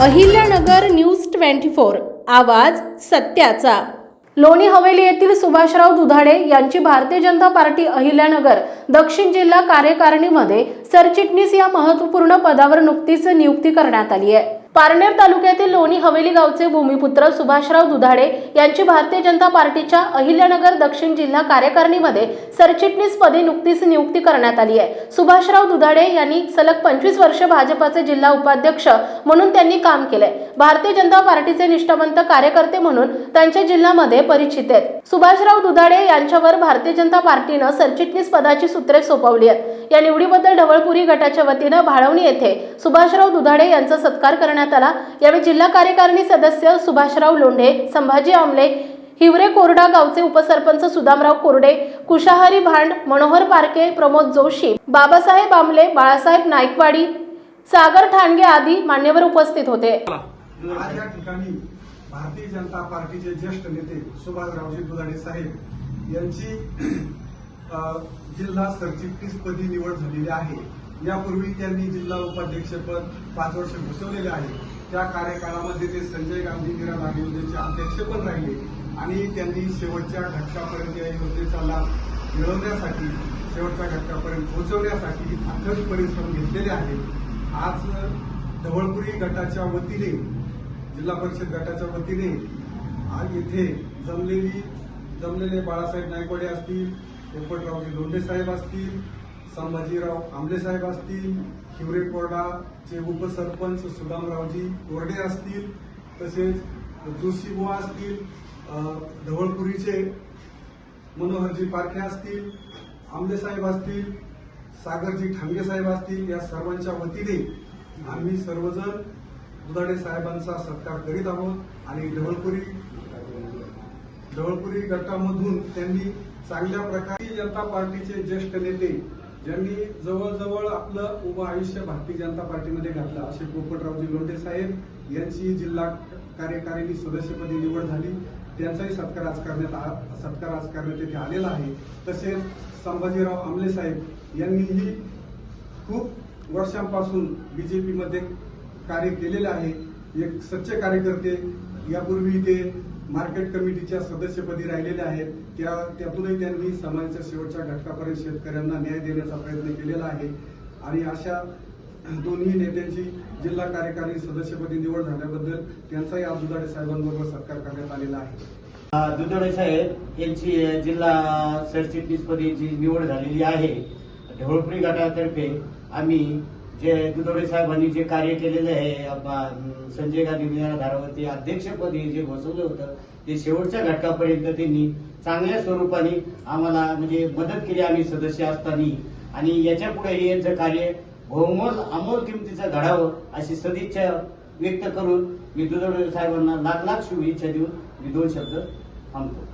Ahilyanagar news twenty four आवाज सत्याचा. लोणी हवेली येथील सुभाषराव दुधाडे यांची भारतीय जनता पार्टी अहिल्यानगर दक्षिण जिल्हा कार्यकारिणीमध्ये सरचिटणीस या महत्त्वपूर्ण पदावर नुकतीच नियुक्ती करण्यात आली आहे. पारनेर तालुक्यातील लोणी हवेली गावचे भूमिपुत्र सुभाषराव दुधाडे यांची भारतीय जनता पार्टीच्या अहिल्यानगर दक्षिण जिल्हा कार्यकारिणीमध्ये सरचिटणीस पदे नुकतीच नियुक्ती करण्यात आली आहे. सुभाषराव दुधाडे यांनी सलग पंचवीस वर्ष भाजपाचे जिल्हा उपाध्यक्ष म्हणून त्यांनी काम केलंय. भारतीय जनता पार्टीचे निष्ठावंत कार्यकर्ते म्हणून त्यांच्या जिल्ह्यामध्ये परिचित आहेत. सुभाषराव दुधाडे यांच्यावर भारतीय जनता पार्टीनं सरचिटणीस पदाची सूत्रे सोपवली आहेत. या निवडीबद्दल ढवळपुरी गटाच्या वतीनं भाळवणी येथे सुभाषराव दुधाडे यांचा सत्कार करण्यात करण्यात आला. यावेळी जिल्हा कार्यकारिणी सदस्य सुभाषराव लोंढे संभाजी आमले हिवरे कोरडा गावचे उपसरपंच सुदामराव कोरडे कुशाहरी भांड मनोहर पारके प्रमोद जोशी बाबासाहेब आमले बाळासाहेब नाईकवाडी सागर ठाणगे आदी मान्यवर उपस्थित होते. आज या ठिकाणी भारतीय जनता पार्टीचे ज्येष्ठ नेते सुभाषरावजी दुधाडे साहेब यांची जिल्हा सरचिटणीसपदी निवड झालेली आहे. यापूर्वी त्यांनी जिल्हा उपाध्यक्षपद पाच वर्ष भूषवलेले आहे. त्या कार्यकाळामध्ये ते संजय गांधी मीरा लाग योजनेचे अध्यक्ष पण राहिले आणि त्यांनी शेवटच्या घटकापर्यंत या योजनेचा लाभ मिळवण्यासाठी शेवटच्या घटकापर्यंत पोहोचवण्यासाठी अथक परिश्रम घेतलेले आहेत. आज धवळपुरी गटाच्या वतीने जिल्हा परिषद गटाच्या वतीने आज येथे जमलेली जमलेले बाळासाहेब नायकवाडे असतील पोपटरावजी लोंढे साहेब असतील संभाजीराव आंबले साहेब असतील हिवरे कोरडाचे उपसरपंच सुदामरावजी कोरडे असतील तसेच जोशीबुवा असतील धवळपुरीचे मनोहरजी पारखे असतील आंबे साहेब असतील सागरजी ठांगे साहेब असतील या सर्वांच्या वतीने आम्ही सर्वजण दुधाडे साहेबांचा सत्कार करीत आहोत आणि ढवळपुरी ढवळपुरी गटामधून त्यांनी चांगल्या प्रकारे जनता पार्टीचे ज्येष्ठ नेते ज्यांनी जवळजवळ आपलं उभं आयुष्य भारतीय जनता पार्टीमध्ये घातलं असे पोपटरावजी लोंढे साहेब यांची जिल्हा कार्यकारिणी सदस्यपदी निवड झाली. त्यांचाही सत्कार आज करण्यात आ- सत्कार आज करण्यात येथे आलेला आहे. तसेच संभाजीराव आमले साहेब यांनीही खूप वर्षांपासून बीजेपीमध्ये कार्य केलेले आहे. एक सच्चे कार्यकर्ते यापूर्वी ते मार्केट कमिटीच्या सदस्यपदी राहिलेले आहेत. त्या त्यातूनही त्यांनी समाजाच्या शेवटच्या घटकापर्यंत शेतकऱ्यांना न्याय देण्याचा प्रयत्न केलेला आहे. आणि अशा दोन्ही नेत्यांची जिल्हा कार्यकारी सदस्यपदी निवड झाल्याबद्दल त्यांचाही आज दुधाडे साहेबांबरोबर सत्कार करण्यात आलेला आहे. दुधाडे साहेब यांची जिल्हा सरचिटणीसपदी जी निवड झालेली आहे ढवळपुरी गटातर्फे आम्ही जे दुधोडे साहेबांनी जे कार्य केलेलं आहे संजय गांधी विधान धारावरती अध्यक्षपदी जे बसवलं होतं ते शेवटच्या घटकापर्यंत त्यांनी चांगल्या स्वरूपाने आम्हाला म्हणजे मदत केली आम्ही सदस्य असताना. आणि याच्यापुढे यांचं कार्य बहुमोल अमोल किमतीचं घडावं अशी सदिच्छा व्यक्त करून मी दुधोडे साहेबांना लाख लाख शुभेच्छा देऊन मी दोन शब्द थांबतो.